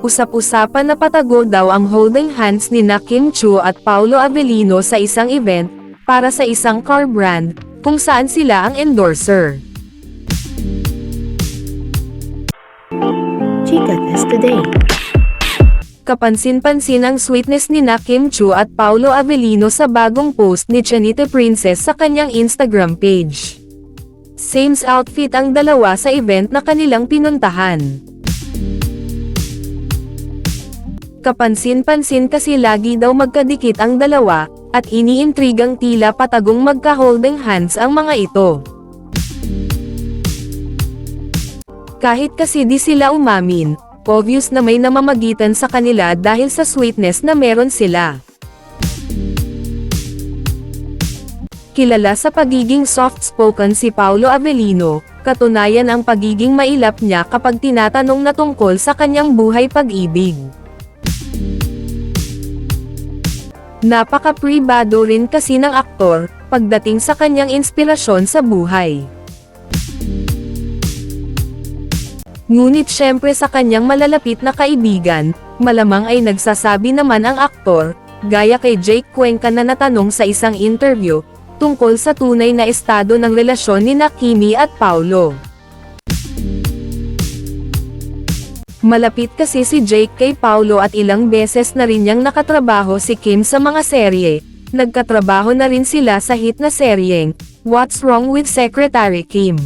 Usap-usapan na patago daw ang holding hands ni na Kim Chu at Paulo Avellino sa isang event, para sa isang car brand, kung saan sila ang endorser. Chica Test Today. Kapansin-pansin ang sweetness ni na Kim Chu at Paulo Avellino sa bagong post ni Chanita Princess sa kanyang Instagram page. Same outfit ang dalawa sa event na kanilang pinuntahan. Kapansin-pansin kasi lagi daw magkadikit ang dalawa, at iniintrigang tila patagong magka-holding hands ang mga ito. Kahit kasi di sila umamin, obvious na may namamagitan sa kanila dahil sa sweetness na meron sila. Kilala sa pagiging soft-spoken si Paulo Avellino, katunayan ang pagiging mailap niya kapag tinatanong na tungkol sa kanyang buhay pag-ibig. Napaka-pribado rin kasi ng aktor, pagdating sa kanyang inspirasyon sa buhay. Ngunit syempre sa kanyang malalapit na kaibigan, malamang ay nagsasabi naman ang aktor, gaya kay Jake Cuenca na natanong sa isang interview, tungkol sa tunay na estado ng relasyon ni Kimi at Paulo. Malapit kasi si Jake kay Paulo at ilang beses na rin niyang nakatrabaho si Kim sa mga serye. Nagkatrabaho na rin sila sa hit na seryeng, What's Wrong with Secretary Kim?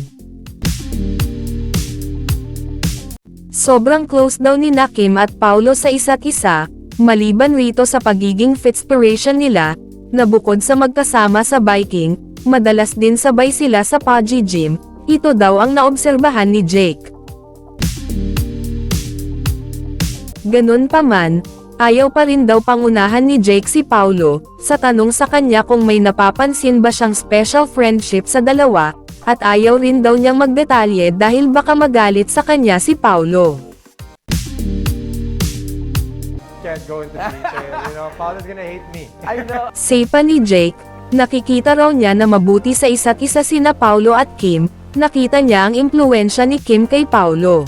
Sobrang close daw ni na Kim at Paulo sa isa't isa, maliban rito sa pagiging fitspiration nila, na bukod sa magkasama sa biking, madalas din sabay sila sa Pudgy Gym, ito daw ang naobserbahan ni Jake. Ganun pa man, ayaw pa rin daw pangunahan ni Jake si Paulo, sa tanong sa kanya kung may napapansin ba siyang special friendship sa dalawa, at ayaw rin daw niyang magdetalye dahil baka magalit sa kanya si Paulo. Can't go into detail. You know, Paolo's gonna hate me. I know. Say pa ni Jake, nakikita raw niya na mabuti sa isa't isa sina Paulo at Kim, nakita niya ang impluensya ni Kim kay Paulo.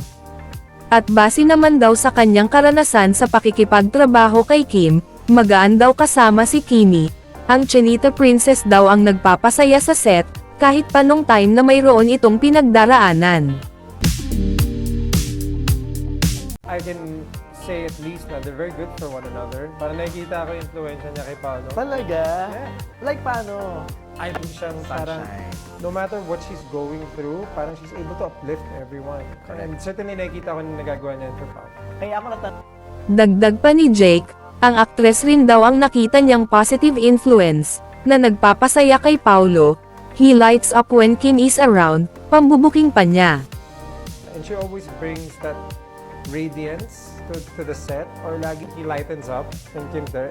At base naman daw sa kanyang karanasan sa pakikipagtrabaho kay Kim, magaan daw kasama si Kimi. Ang Chinita Princess daw ang nagpapasaya sa set, kahit pa nung time na mayroon itong pinagdaraanan. I can say at least na they're very good for one another. Para nakikita ko yung influensya niya kay Paolo. Talaga? Yeah. Like paano? I think siyang parang, no matter what she's going through, parang she's able to uplift everyone. And certainly nakikita ko na nagagawa niya for Paolo. Kaya ako natanong. Dagdag pa ni Jake, ang aktres rin daw ang nakita niyang positive influence, na nagpapasaya kay Paulo, he lights up when Kim is around, pambubuking pa niya. And she always brings that radiance to, to the set or lagi he lightens up Kim's there.